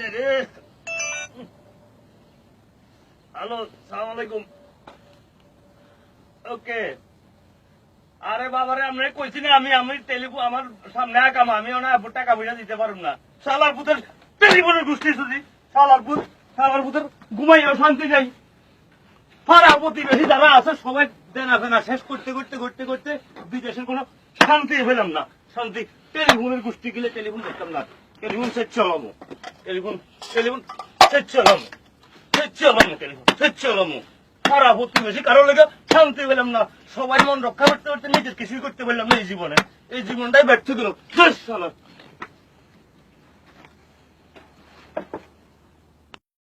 যায় রে। হ্যালো, সালাম আলাইকুম। ওকে। আরে বাবারে কইছি না আমি আমি আমার সামনে আকাম আমি ওনা দিতে পারব না। শালার পুতের শুধু। শালার পুত, শালার পুতের ঘুমাইয়া শান্তি যাই পাড়া প্রতিবেশী যারা আছে, সবাই দেনা ফেনা শেষ করতে করতে করতে করতে বিদেশের কোনো শান্তি পেলাম না। শান্তি টেলিফোনের গোষ্ঠী গেলে টেলিফোন করতাম না। টেলিফোন সেট চালামো টেলিফোন টেলিফোন সেট চালামো সেট চালামো টেলিফোন সেট চালামো পাড়া প্রতিবেশী কারও লেগে শান্তি পেলাম না। সবাই মন রক্ষা করতে করতে নিজের কিছুই করতে পারলাম না এই জীবনে। এই জীবনটাই ব্যর্থ গেল